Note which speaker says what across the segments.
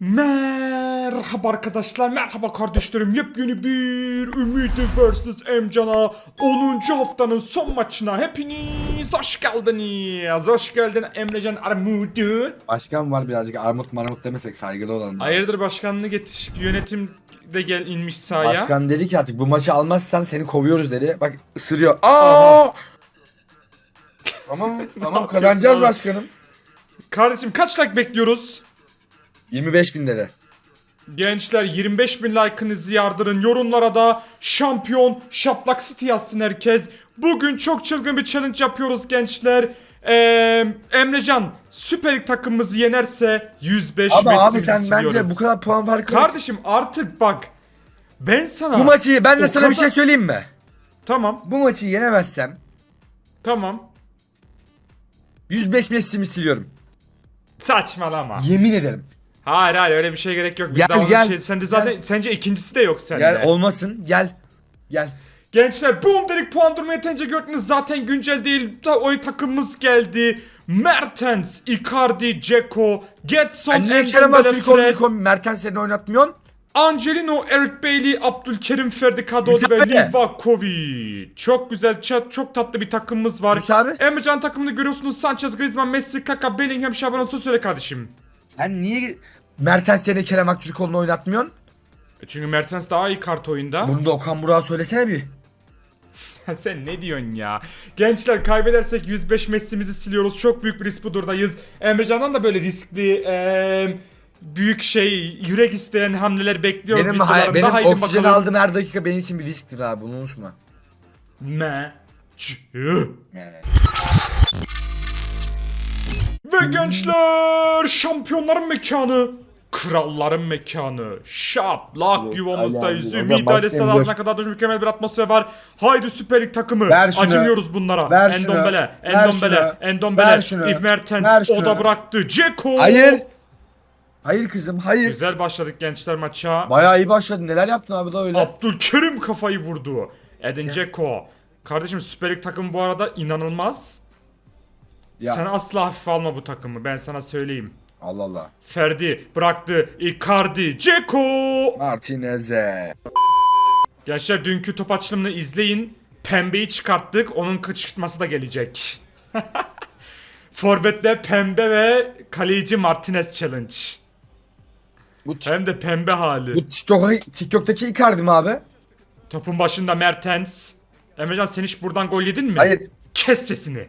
Speaker 1: Merhaba arkadaşlar, merhaba kardeşlerim. Yepyeni bir Ümidi vs Emcan'a 10. haftanın son maçına hepiniz hoş geldiniz. Hoş geldin Emrecan Armudu.
Speaker 2: Başkan var birazcık armut marmut demesek saygılı olalım.
Speaker 1: Hayırdır başkanlığı getir, yönetim de gel inmiş sahaya.
Speaker 2: Başkan dedi ki artık bu maçı almazsan seni kovuyoruz dedi. Bak ısırıyor. Aa! tamam tamam kazanacağız başkanım.
Speaker 1: Kardeşim kaç like bekliyoruz?
Speaker 2: 25 bin dedi.
Speaker 1: Gençler 25 bin like'ınızı yardırın. Yorumlara da şampiyon Şaplak City yazsın herkes. Bugün çok çılgın bir challenge yapıyoruz gençler. Ee, Emrecan Süper Lig takımımızı yenerse 105
Speaker 2: Ama abi sen
Speaker 1: siliyoruz.
Speaker 2: bence bu kadar puan farkı
Speaker 1: Kardeşim artık bak. Ben sana...
Speaker 2: Bu maçı ben de sana bir
Speaker 1: kadar-
Speaker 2: şey söyleyeyim mi?
Speaker 1: Tamam
Speaker 2: Bu maçı yenemezsem
Speaker 1: tamam.
Speaker 2: 105 Messi'mi siliyorum.
Speaker 1: Saçmalama.
Speaker 2: Yemin ederim.
Speaker 1: Hayır hayır öyle bir şey gerek yok. Biz
Speaker 2: Gel,
Speaker 1: daha
Speaker 2: gel.
Speaker 1: Şey, sende zaten
Speaker 2: Gel.
Speaker 1: sence ikincisi de yok sende.
Speaker 2: Gel olmasın gel. Gel.
Speaker 1: Gençler boom dedik puan durma yeterince gördünüz zaten güncel değil da oyun takımımız geldi. Mertens, Icardi, Ceko, Getson, Embele,
Speaker 2: Aktürkoğlu'nu
Speaker 1: Fred,
Speaker 2: Mertens seni oynatmıyorsun?
Speaker 1: Angelino, Eric Bailey, Abdülkerim, Ferdi Kadıoğlu ve
Speaker 2: Müsaade.
Speaker 1: Livakovic. Çok güzel, çok, çok tatlı bir takımımız var.
Speaker 2: Müsaade.
Speaker 1: Emrecan takımını görüyorsunuz. Sanchez, Griezmann, Messi, Kaka, Bellingham, Şaban söyle kardeşim.
Speaker 2: Sen niye Mertens seni Kerem Aktürkoğlu'nu oynatmıyorsun?
Speaker 1: E Çünkü Mertens daha iyi kart oyunda.
Speaker 2: Bunu da Okan Burak'a söylesene bir.
Speaker 1: Sen ne diyorsun ya? Gençler kaybedersek 105 Messi'mizi siliyoruz. Çok büyük bir risk bu durdayız. Emrecan'dan da böyle riskli eee, büyük şey yürek isteyen hamleler bekliyoruz
Speaker 2: Benim,
Speaker 1: videolarında.
Speaker 2: benim
Speaker 1: Haydi
Speaker 2: oksijen
Speaker 1: bakalım.
Speaker 2: aldığım her dakika benim için bir risktir abi bunu unutma.
Speaker 1: Me. Ç-
Speaker 2: Evet.
Speaker 1: Ve gençler şampiyonların mekanı. Kralların mekanı. Şaplak yuvamızdayız. Ümit
Speaker 2: Bak,
Speaker 1: ailesi ağzına kadar dönüş mükemmel bir atmosfer var. Haydi Süper Lig takımı.
Speaker 2: Ver şunu.
Speaker 1: Acımıyoruz bunlara.
Speaker 2: Ver şunu.
Speaker 1: Endombele,
Speaker 2: Ver
Speaker 1: Endombele,
Speaker 2: şunu.
Speaker 1: Endombele.
Speaker 2: Ver şunu.
Speaker 1: Mertens
Speaker 2: Ver
Speaker 1: o
Speaker 2: şunu.
Speaker 1: da bıraktı. Ceko.
Speaker 2: Hayır. Hayır kızım hayır.
Speaker 1: Güzel başladık gençler maça.
Speaker 2: Bayağı iyi başladın. Neler yaptın abi da öyle?
Speaker 1: Abdülkerim kafayı vurdu. Edin Ceko. Kardeşim Süper Lig takımı bu arada inanılmaz.
Speaker 2: Ya.
Speaker 1: Sen asla hafife alma bu takımı ben sana söyleyeyim.
Speaker 2: Allah Allah.
Speaker 1: Ferdi bıraktı. Icardi, Ceko.
Speaker 2: Martinez'e.
Speaker 1: Gençler dünkü top açılımını izleyin. Pembeyi çıkarttık. Onun kışkırtması da gelecek. Forvet'te pembe ve kaleci Martinez challenge.
Speaker 2: Bu,
Speaker 1: Hem de pembe hali.
Speaker 2: bu TikTok'a, TikTok'taki Icardi mi abi?
Speaker 1: Topun başında Mertens. Emrecan sen hiç buradan gol yedin mi?
Speaker 2: Hayır.
Speaker 1: Kes sesini.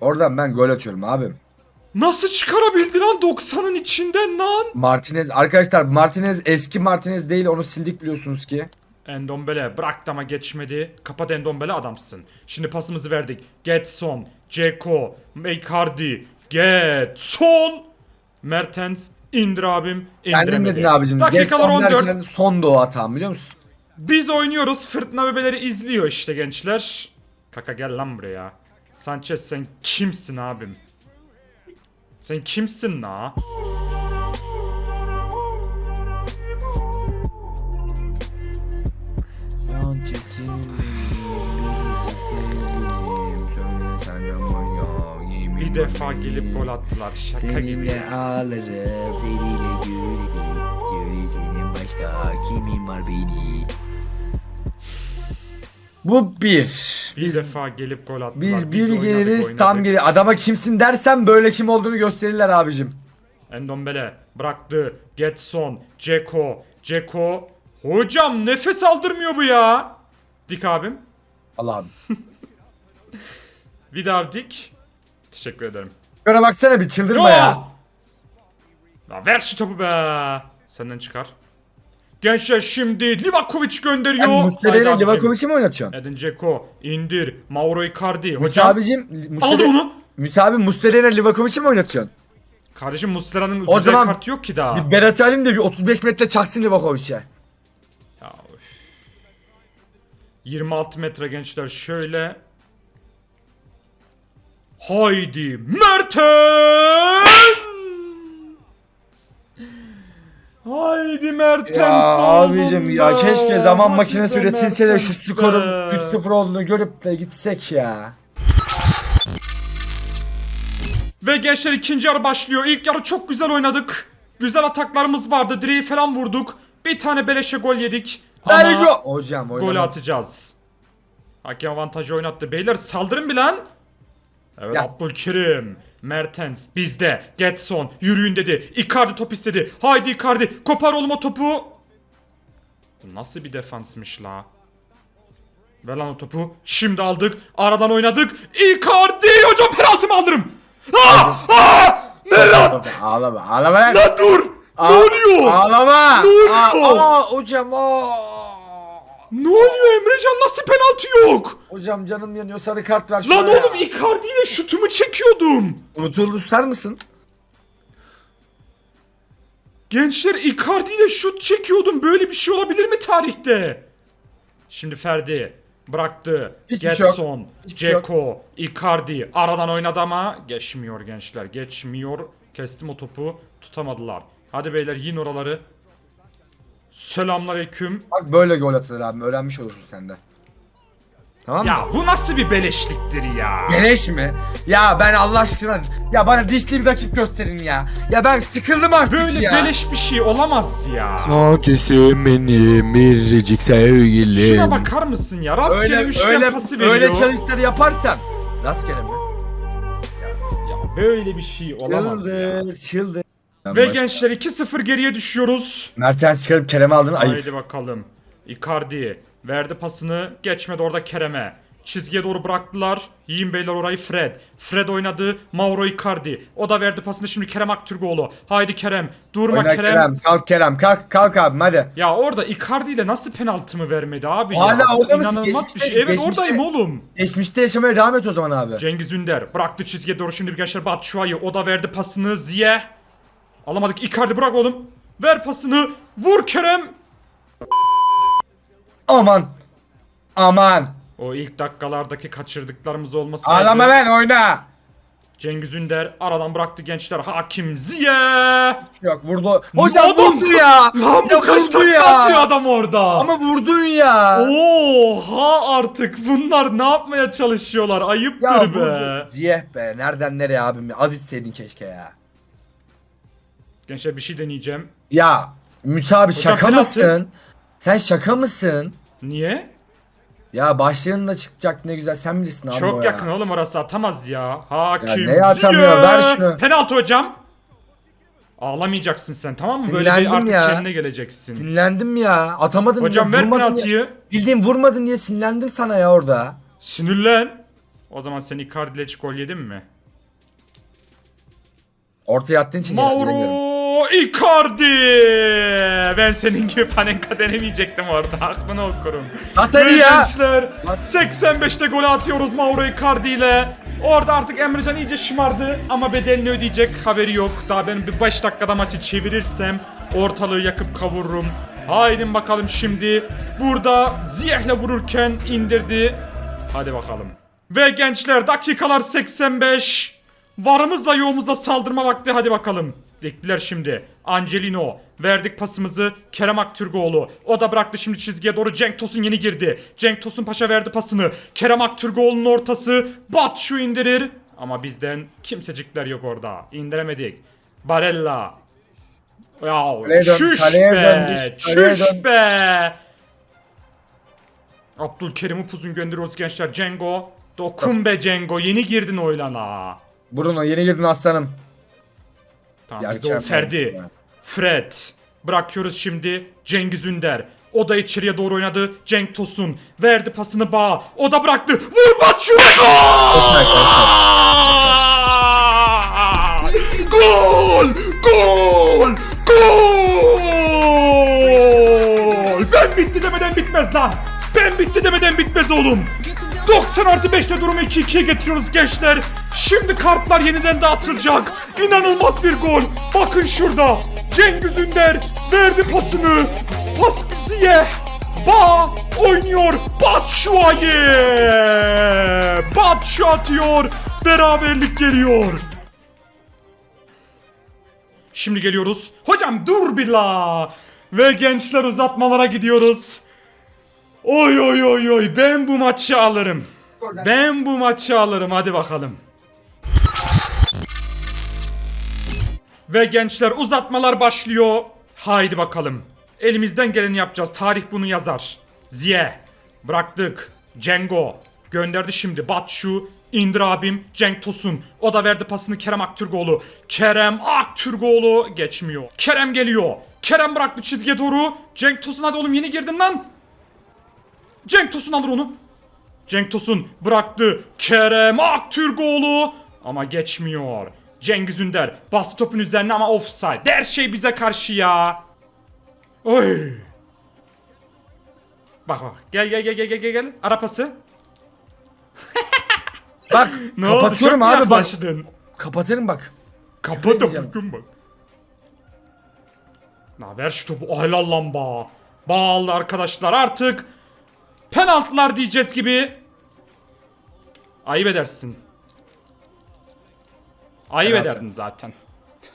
Speaker 2: Oradan ben gol atıyorum abim.
Speaker 1: Nasıl çıkarabildi lan 90'ın içinden lan?
Speaker 2: Martinez arkadaşlar Martinez eski Martinez değil onu sildik biliyorsunuz ki.
Speaker 1: Endombele bıraktı ama geçmedi. Kapat Endombele adamsın. Şimdi pasımızı verdik. Getson, Ceko, Icardi, Getson. Mertens indir abim. İndiremedi.
Speaker 2: dedin abicim.
Speaker 1: Dakikalar
Speaker 2: Gerson
Speaker 1: 14.
Speaker 2: derken Son o hatam biliyor musun?
Speaker 1: Biz oynuyoruz. Fırtına bebeleri izliyor işte gençler. Kaka gel lan buraya. Sanchez sen kimsin abim? Sen kimsin la? Bir defa gelip gol attılar. Şaka gibi.
Speaker 3: Seninle ağlarım, seninle Göre senin başka kimin var beni
Speaker 2: Bu bir.
Speaker 1: Bir defa gelip gol attılar.
Speaker 2: Biz bir
Speaker 1: oynadık,
Speaker 2: geliriz
Speaker 1: oynadık.
Speaker 2: tam gelir. Adama kimsin dersen böyle kim olduğunu gösterirler abicim.
Speaker 1: Endombele bıraktı. Getson, Ceko, Ceko. Hocam nefes aldırmıyor bu ya. Dik abim.
Speaker 2: Allah abi.
Speaker 1: Bir daha dik. Teşekkür ederim.
Speaker 2: Şöyle baksana bir çıldırma ya.
Speaker 1: Ya ver şu topu be. Senden çıkar. Gençler şimdi Livakovic gönderiyor.
Speaker 2: Muslera'yla
Speaker 1: abicim.
Speaker 2: Livakovic'i mi oynatıyorsun?
Speaker 1: Edin Dzeko indir. Mauro Icardi. Hocam
Speaker 2: Müsabicim,
Speaker 1: aldı onu.
Speaker 2: Müsabi Muslera'yla Livakovic'i mi oynatıyorsun?
Speaker 1: Kardeşim Muslera'nın güzel
Speaker 2: zaman
Speaker 1: kartı yok ki daha.
Speaker 2: Bir Berat alayım da bir 35 metre çaksın Livakovic'e.
Speaker 1: Ya, üf. 26 metre gençler şöyle. Haydi Mertens! Haydi Mertens
Speaker 2: Ya abicim ya keşke zaman
Speaker 1: Hadi
Speaker 2: makinesi
Speaker 1: be
Speaker 2: üretilse de şu
Speaker 1: Mertens
Speaker 2: skorun
Speaker 1: be.
Speaker 2: 3-0 olduğunu görüp de gitsek ya.
Speaker 1: Ve gençler ikinci yarı başlıyor. İlk yarı çok güzel oynadık. Güzel ataklarımız vardı. Direği falan vurduk. Bir tane beleşe gol yedik. Ama
Speaker 2: go. Hocam
Speaker 1: gol
Speaker 2: oynama.
Speaker 1: atacağız. Hakem avantajı oynattı. Beyler saldırın bir lan. Evet
Speaker 2: Ya.
Speaker 1: Abdülkerim. Mertens bizde. Getson yürüyün dedi. Icardi top istedi. Haydi Icardi kopar oğlum o topu. Bu nasıl bir defansmış la? Ver lan o topu. Şimdi aldık. Aradan oynadık. Icardi hocam penaltı mı alırım? Aa! Aa! Ne lan?
Speaker 2: Ağlama ağlama lan.
Speaker 1: Lan dur! Ne
Speaker 2: Aa,
Speaker 1: oluyor?
Speaker 2: Ağlama.
Speaker 1: Ne oluyor?
Speaker 2: Aa, aa, hocam aa.
Speaker 1: Ne oluyor Emrecan nasıl penaltı yok?
Speaker 2: Hocam canım yanıyor sarı kart ver şuna
Speaker 1: Lan
Speaker 2: ya.
Speaker 1: oğlum Icardi ile şutumu çekiyordum.
Speaker 2: Unutuldu susar mısın?
Speaker 1: Gençler Icardi ile şut çekiyordum. Böyle bir şey olabilir mi tarihte? Şimdi Ferdi bıraktı.
Speaker 2: Hiçbir şey yok.
Speaker 1: Getson,
Speaker 2: Hiçbir şey yok.
Speaker 1: Ceko, Icardi aradan oynadı ama geçmiyor gençler. Geçmiyor. Kestim o topu. Tutamadılar. Hadi beyler yiyin oraları. Selamünaleyküm.
Speaker 2: Bak böyle gol atılır abi öğrenmiş olursun sen de. Tamam mı?
Speaker 1: Ya bu nasıl bir beleşliktir ya?
Speaker 2: Beleş mi? Ya ben Allah aşkına ya bana dişli bir rakip gösterin ya. Ya ben sıkıldım artık
Speaker 1: Böyle
Speaker 2: ya.
Speaker 1: beleş bir şey olamaz ya.
Speaker 3: Sancısı benim biricik sevgilim.
Speaker 1: Şuna bakar mısın ya? Rastgele
Speaker 2: öyle
Speaker 1: üçgen
Speaker 2: öyle
Speaker 1: pası veriyor.
Speaker 2: öyle challenge'ları yaparsan rastgele mi?
Speaker 1: Ya böyle bir şey olamaz ya.
Speaker 2: Çıldır çıldır.
Speaker 1: Ve gençler 2-0 geriye düşüyoruz.
Speaker 2: Mertens çıkarıp Kerem'i aldın ayıp.
Speaker 1: Haydi bakalım. Icardi verdi pasını. Geçmedi orada Kerem'e. Çizgiye doğru bıraktılar. Yiyin beyler orayı Fred. Fred oynadı. Mauro Icardi. O da verdi pasını şimdi Kerem Aktürkoğlu. Haydi Kerem. Durma
Speaker 2: Oyna
Speaker 1: Kerem.
Speaker 2: Kerem. Kalk Kerem kalk kalk abim hadi.
Speaker 1: Ya orada Icardi ile nasıl penaltımı vermedi abi
Speaker 2: Hala
Speaker 1: ya?
Speaker 2: orada mısın?
Speaker 1: İnanılmaz bir
Speaker 2: Geçmişte-
Speaker 1: şey. Evet
Speaker 2: geçmişte-
Speaker 1: oradayım oğlum.
Speaker 2: Geçmişte yaşamaya devam et o zaman abi.
Speaker 1: Cengiz Ünder bıraktı çizgiye doğru şimdi bir gençler Batshuayi o da verdi pasını Ziye. Alamadık Icardi bırak oğlum. Ver pasını vur Kerem.
Speaker 2: Aman. Aman.
Speaker 1: O ilk dakikalardaki kaçırdıklarımız olması.
Speaker 2: Ağlama lan oyna.
Speaker 1: Cengiz Ünder aradan bıraktı gençler Hakim Ziye.
Speaker 2: Yok vurdu. Hocam
Speaker 1: Adam-
Speaker 2: vurdu ya.
Speaker 1: Lan bu
Speaker 2: Ya
Speaker 1: kaç takla atıyor adam orada.
Speaker 2: Ama vurdun ya.
Speaker 1: Oha artık bunlar ne yapmaya çalışıyorlar ayıptır
Speaker 2: ya
Speaker 1: be.
Speaker 2: Ziyeh be. Nereden nereye abim? Az isteydin keşke ya.
Speaker 1: Gençler bir şey deneyeceğim.
Speaker 2: Ya Ümit abi şaka
Speaker 1: penaltı.
Speaker 2: mısın? Sen şaka mısın?
Speaker 1: Niye?
Speaker 2: Ya başlığın da çıkacak ne güzel sen bilirsin abi o
Speaker 1: Çok
Speaker 2: ya.
Speaker 1: yakın oğlum orası atamaz ya. Hakim
Speaker 2: Ya neye atamıyor? Ver şunu.
Speaker 1: Penaltı hocam. Ağlamayacaksın sen tamam mı? Böyle bir
Speaker 2: Sinirlendim
Speaker 1: artık
Speaker 2: ya.
Speaker 1: kendine geleceksin.
Speaker 2: Sinirlendim ya. Atamadın
Speaker 1: Hocam ver
Speaker 2: vurmadın
Speaker 1: penaltıyı.
Speaker 2: Bildiğin vurmadın diye sinirlendim sana ya orada.
Speaker 1: Sinirlen. O zaman sen Icardi ile hiç gol yedin mi?
Speaker 2: Ortaya attığın için bilemiyorum.
Speaker 1: Mauro Icardi. Ben senin gibi panenka denemeyecektim orada. Aklını okurum.
Speaker 2: At
Speaker 1: Ve
Speaker 2: hadi ya.
Speaker 1: gençler 85'te gol atıyoruz Mauro Icardi ile. Orada artık Emrecan iyice şımardı ama bedelini ödeyecek haberi yok. Daha ben bir 5 dakikada maçı çevirirsem ortalığı yakıp kavururum. Haydi bakalım şimdi. Burada Ziyeh'le vururken indirdi. Hadi bakalım. Ve gençler dakikalar 85. Varımızla yoğumuzla saldırma vakti hadi bakalım. Bekliler şimdi. Angelino. Verdik pasımızı Kerem Aktürkoğlu. O da bıraktı şimdi çizgiye doğru Cenk Tosun yeni girdi. Cenk Tosun Paşa verdi pasını. Kerem Aktürkoğlu'nun ortası. Bat şu indirir. Ama bizden kimsecikler yok orada. İndiremedik. Barella. Ya çüş be. Çüş be. Abdülkerim upuzun gönderiyoruz gençler. Cengo. Dokun be Cengo. Yeni girdin oylana.
Speaker 2: Bruno yeni girdin aslanım.
Speaker 1: Tamam
Speaker 2: Ya
Speaker 1: bizde o Ferdi. Fred. Bırakıyoruz şimdi Cengiz Ünder. O da içeriye doğru oynadı. Cenk Tosun. Verdi pasını Bağ. O da bıraktı. Vur Batshuayi gol! Gol! Gol! Gol! Ben bitti demeden bitmez lan. Ben bitti demeden bitmez oğlum. 90 artı 5'te durumu 2-2'ye getiriyoruz gençler. Şimdi kartlar yeniden dağıtılacak. İnanılmaz bir gol. Bakın şurada. Cengiz Ünder verdi pasını. Pas Ziye. Ba oynuyor. Batshuayi. Batshu atıyor. Beraberlik geliyor. Şimdi geliyoruz. Hocam dur bir la. Ve gençler uzatmalara gidiyoruz. Oy oy oy oy ben bu maçı alırım. Ben bu maçı alırım hadi bakalım. Ve gençler uzatmalar başlıyor. Haydi bakalım. Elimizden geleni yapacağız. Tarih bunu yazar. Ziye. Bıraktık. Cengo. Gönderdi şimdi. Batshu. İndir abim. Cenk Tosun. O da verdi pasını Kerem Aktürkoğlu. Kerem Aktürkoğlu geçmiyor. Kerem geliyor. Kerem bıraktı çizgiye doğru. Cenk Tosun hadi oğlum yeni girdin lan. Cenk Tosun alır onu. Cenk Tosun bıraktı. Kerem Aktürkoğlu. Ama geçmiyor. Cengiz Ünder bastı topun üzerine ama offside. Her şey bize karşı ya. Oy. Bak bak. Gel gel gel gel gel gel gel. Ara pası.
Speaker 2: Bak
Speaker 1: Ne oldu?
Speaker 2: kapatıyorum
Speaker 1: Çok
Speaker 2: abi bak. Kapatırım bak.
Speaker 1: Kapat bakın bak. Na ver şu topu. Helal lan ba. Bağlı arkadaşlar artık. Penaltılar diyeceğiz gibi. Ayıp edersin. Ayıp
Speaker 2: Penaltı.
Speaker 1: ederdin zaten.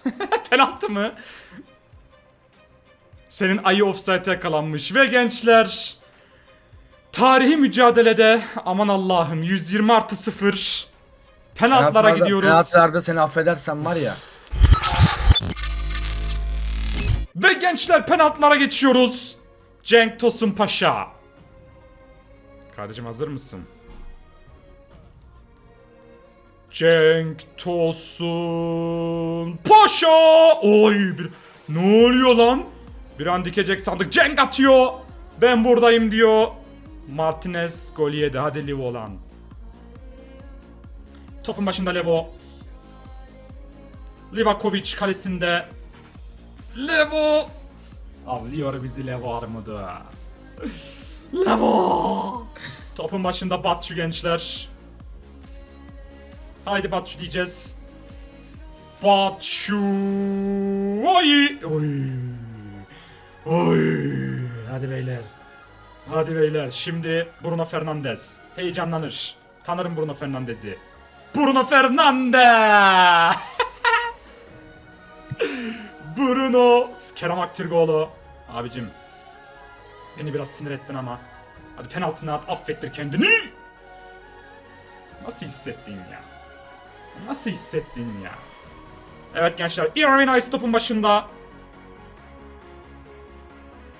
Speaker 1: Penaltı mı? Senin ayı offside yakalanmış ve gençler tarihi mücadelede aman Allah'ım 120 artı 0 penaltılara gidiyoruz.
Speaker 2: Penaltılarda seni affedersem var ya.
Speaker 1: Ve gençler penaltılara geçiyoruz. Cenk Tosun Paşa. Kardeşim hazır mısın? Cenk Tosun Paşa. Oy bir... Ne oluyor lan? Bir an dikecek sandık. Cenk atıyor. Ben buradayım diyor. Martinez gol yedi. Hadi Levo lan. Topun başında Levo. Livakovic kalesinde. Levo. Avlıyor bizi Levo armudu. Levo. Topun başında Batçu gençler. Haydi Batçu diyeceğiz. Batçu. Oy. Oy. Oy. Hadi beyler. Hadi beyler. Şimdi Bruno Fernandes. Heyecanlanır. Tanırım Bruno Fernandes'i. Bruno Fernandes. Bruno Kerem Aktürkoğlu Abicim Beni biraz sinir ettin ama. Hadi penaltını at affettir kendini. Nasıl hissettin ya? Nasıl hissettin ya? Evet gençler Irvin Ice topun başında.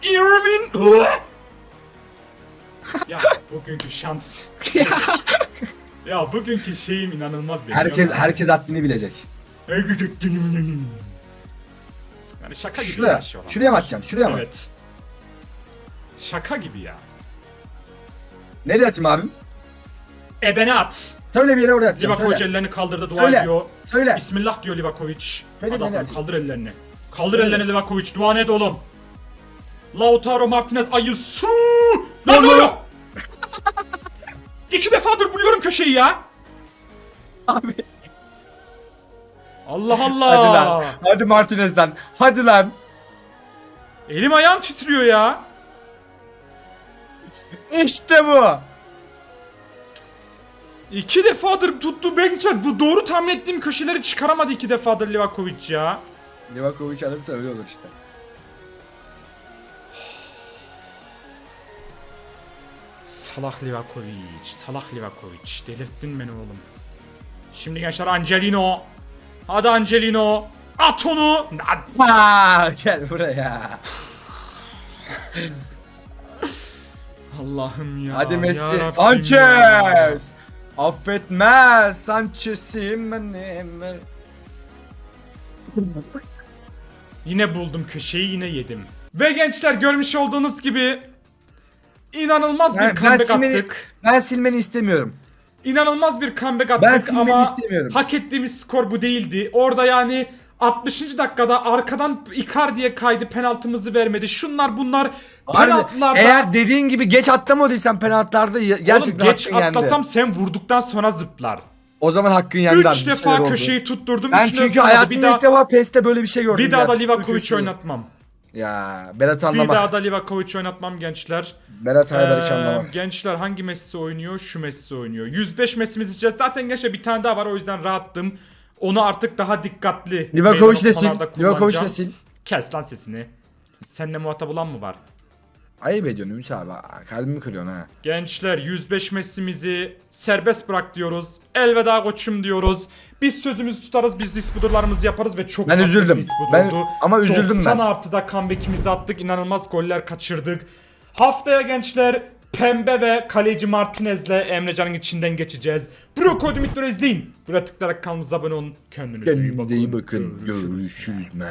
Speaker 1: Irvin Ya bugünkü şans. Ya bugünkü şeyim inanılmaz benim.
Speaker 2: Herkes herkes haddini bilecek.
Speaker 1: Yani şaka gibi
Speaker 2: Şuraya, şuraya mı atacağım? Şuraya mı?
Speaker 1: Evet. Şaka gibi ya.
Speaker 2: Nereye atayım abim?
Speaker 1: Ebene at.
Speaker 2: Söyle bir yere oraya atacağım.
Speaker 1: Livakovic
Speaker 2: Söyle.
Speaker 1: ellerini kaldırdı dua
Speaker 2: Söyle.
Speaker 1: ediyor.
Speaker 2: Söyle.
Speaker 1: Bismillah diyor Livakovic.
Speaker 2: Söyle
Speaker 1: Hadi kaldır ellerini. Kaldır
Speaker 2: Söyle.
Speaker 1: ellerini Livakovic. Dua et oğlum. Lautaro Martinez ayısı.
Speaker 2: Lan
Speaker 1: Lan ne oluyor? İki defadır buluyorum köşeyi ya.
Speaker 2: Abi.
Speaker 1: Allah Allah.
Speaker 2: Hadi lan. Hadi Martinez'den. Hadi lan.
Speaker 1: Elim ayağım titriyor ya.
Speaker 2: İşte bu.
Speaker 1: İki defadır tuttu Benkçak. Bu doğru tahmin ettiğim köşeleri çıkaramadı iki defadır Livakovic ya.
Speaker 2: Livakovic alırsa öyle olur işte.
Speaker 1: Salak Livakovic, salak Livakovic. Delirttin beni oğlum. Şimdi gençler Angelino. Hadi Angelino. At onu. At.
Speaker 2: Ha, gel buraya.
Speaker 1: Allah'ım ya.
Speaker 2: Hadi Messi.
Speaker 1: ya.
Speaker 2: Sanchez. Affetmez. Sanchez'im benim.
Speaker 1: Yine buldum köşeyi yine yedim. Ve gençler görmüş olduğunuz gibi inanılmaz bir
Speaker 2: Ben, ben,
Speaker 1: comeback
Speaker 2: silmeni,
Speaker 1: attık.
Speaker 2: ben silmeni istemiyorum.
Speaker 1: İnanılmaz bir comeback attık
Speaker 2: Ben silmeni
Speaker 1: ama
Speaker 2: istemiyorum.
Speaker 1: hak ettiğimiz skor bu değildi. Orada yani 60. dakikada arkadan Icardi'ye kaydı penaltımızı vermedi. Şunlar bunlar
Speaker 2: Harbi,
Speaker 1: penaltılarda
Speaker 2: eğer dediğin gibi geç atlamadıysan penaltılarda ya-
Speaker 1: Oğlum
Speaker 2: gerçekten
Speaker 1: geç
Speaker 2: hakkın yendi.
Speaker 1: atlasam sen vurduktan sonra zıplar.
Speaker 2: O zaman hakkın yendi abi,
Speaker 1: 3
Speaker 2: bir
Speaker 1: defa
Speaker 2: oldu.
Speaker 1: köşeyi tutturdum.
Speaker 2: Ben çünkü hayatımda
Speaker 1: bir
Speaker 2: ilk defa PES'te böyle bir şey gördüm.
Speaker 1: bir daha da
Speaker 2: ya.
Speaker 1: Livakovic
Speaker 2: Üç, üç, üç.
Speaker 1: oynatmam.
Speaker 2: Ya Berat'ı
Speaker 1: Bir
Speaker 2: anlamak.
Speaker 1: daha da Livakovic oynatmam gençler.
Speaker 2: Berat Ayberk'i
Speaker 1: Ee,
Speaker 2: anlamak.
Speaker 1: gençler hangi Messi oynuyor? Şu Messi oynuyor. 105 Messi'miz içeceğiz. Zaten gençler bir tane daha var o yüzden rahattım. Onu artık daha dikkatli.
Speaker 2: Livakovic de sil. Livakovic de sil.
Speaker 1: Kes lan sesini. Seninle muhatap olan mı var?
Speaker 2: Ayıp ediyorsun Ümit abi. Kalbimi kırıyorsun ha.
Speaker 1: Gençler 105 Messi'mizi serbest bırak diyoruz. Elveda koçum diyoruz. Biz sözümüzü tutarız. Biz ispudurlarımızı yaparız ve çok
Speaker 2: Ben
Speaker 1: tatlı bir
Speaker 2: üzüldüm.
Speaker 1: ispudurdu.
Speaker 2: Ben- ama üzüldüm
Speaker 1: 90
Speaker 2: ben.
Speaker 1: artıda comeback'imizi attık. İnanılmaz goller kaçırdık. Haftaya gençler Pembe ve kaleci Martinez'le Emrecan'ın içinden geçeceğiz. Broko Dimitri izleyin. Buraya tıklayarak kanalımıza abone olun. Kendinize iyi bakın.
Speaker 2: Kendinize iyi bakın. Görüşürüz. man.